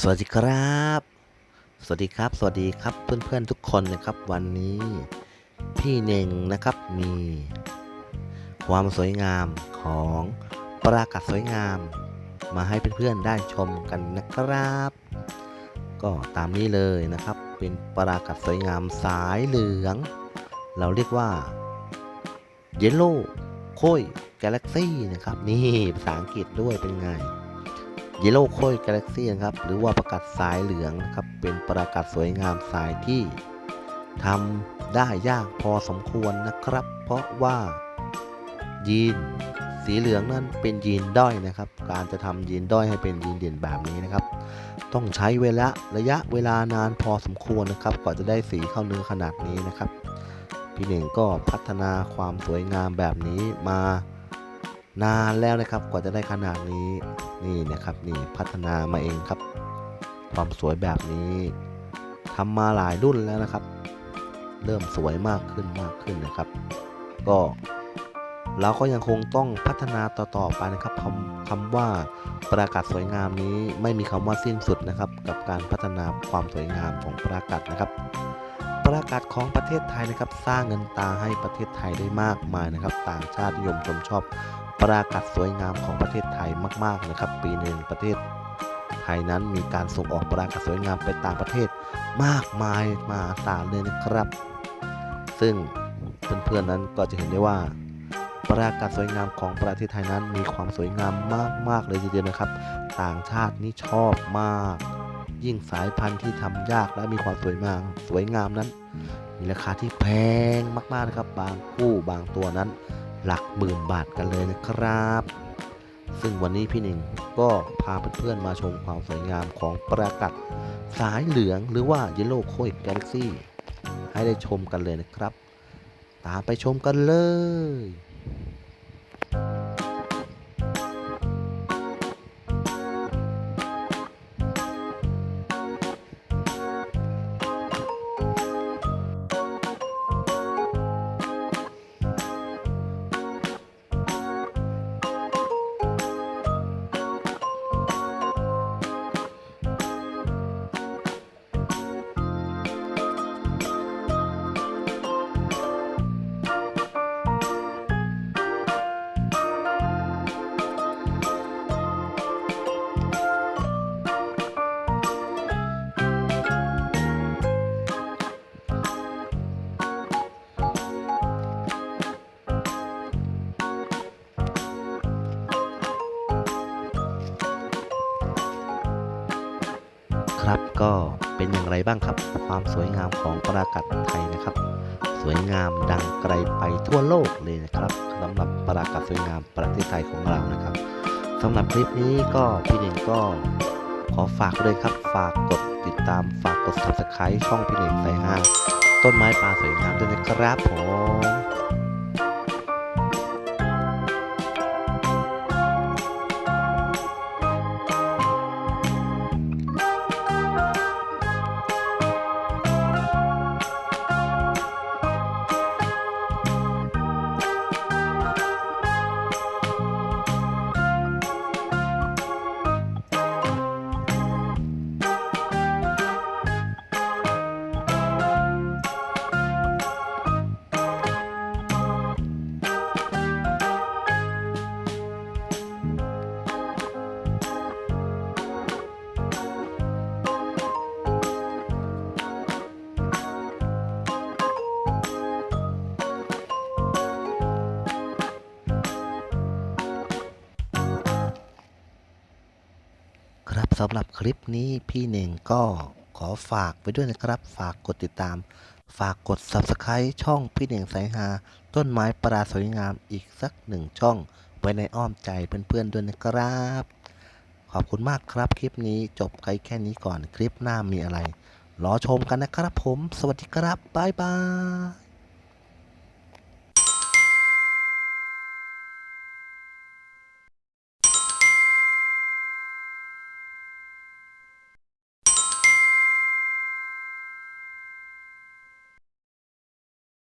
สวัสดีครับ สวัสดีครับ สวัสดีครับเพื่อนๆทุกคนนะครับวันนี้พี่เน่งนะครับมี ความสวยงามของปรากัดสวยงาม มาให้เพื่อนๆได้ชมกันนะครับ ก็ตามนี้เลยนะครับเป็นปรากัดสวยงามสายเหลือง เราเรียกว่าเยลโล่โค้ยกาแล็กซี่นะครับ นี่ภาษาอังกฤษด้วยเป็นไง ยลโล่โคยกาแล็กซี่นะครับหรือว่าประกาศสายเหลืองนะครับเป็นประกาศสวยงามสายที่ทำได้ยากพอสมควรนะครับ เพราะว่ายีนสีเหลืองนั้นเป็นยีนด้อยนะครับ การจะทำยีนด้อยให้เป็นยีนเด่นแบบนี้นะครับ ต้องใช้เวลาระยะเวลานานพอสมควรนะครับกว่าจะได้สีเข้าเนื้อขนาดนี้นะครับ พี่เน่งก็พัฒนาความสวยงามแบบนี้มา นานแล้วนะครับกว่าจะได้ขนาดนี้นี่นะครับนี่พัฒนามาเองครับ ความสวยแบบนี้ทำมาหลายรุ่นแล้วนะครับ เริ่มสวยมากขึ้นมากขึ้นนะครับ ก็เราก็ยังคงต้องพัฒนาต่อๆไปนะครับคำคำว่าประกาศสวยงามนี้ไม่มีคำว่าสิ้นสุดนะครับ กับการพัฒนาความสวยงามของประกาศนะครับ ประกาศของประเทศไทยนะครับ สร้างเงินตาให้ประเทศไทยได้มากมายนะครับ ต่างชาตินิยมชมชอบ ปรากัดสวยงามของประเทศไทยมาก ๆ นะครับ ปีหนึ่งประเทศไทยนั้นมีการส่งออกปรากัดสวยงามไปต่างประเทศมากมายมหาศาลเลยนะครับ ซึ่งเพื่อนๆนั้นก็จะเห็นได้ว่าปรากัดสวยงามของประเทศไทยนั้นมีความสวยงามมาก ๆ เลยทีเดียวนะครับ ต่างชาตินี่ชอบมาก ยิ่งสายพันธุ์ที่ทำยากและมีความสวยงามสวยงามนั้น มีราคาที่แพงมากๆนะครับ บางคู่บางตัวนั้น หลักหมื่นบาทกันเลยนะครับ ซึ่งวันนี้พี่หนึ่งก็พาเพื่อนๆมาชมความสวยงามของประกัดสายเหลืองหรือว่า Yellow c o i Galaxy ให้ได้ชมกันเลยนะครับ ตามไปชมกันเลย ครับก็เป็นอย่างไรบ้างครับ ความสวยงามของปรากัดไทยนะครับ สวยงามดังไกลไปทั่วโลกเลยนะครับสำหรับปรากัดสวยงามประเทศไทยของเรานะครับสำหรับคลิปนี้ก็พี่เน่งก็ขอฝากเลยครับ ฝากกดติดตามฝากกด subscribe ช่องพี่เน่งใส่ห้าต้นไม้ปลาสวยงามด้วยนะครับผมำหรับคลิปนี้พี่เน่งก็ขอฝากไว้ด้วยนะครับ ฝากกดติดตาม ฝากกด Subscribe ช่องพี่เน่งสายหา ต้นไม้ปลาสวยงามอีกสักหนึ่งช่อง ไว้ในอ้อมใจเพื่อนๆด้วยนะครับ ขอบคุณมากครับคลิปนี้จบไปแค่นี้ก่อนคลิปหน้ามีอะไร รอชมกันนะครับผม สวัสดีครับ บ๊ายบาย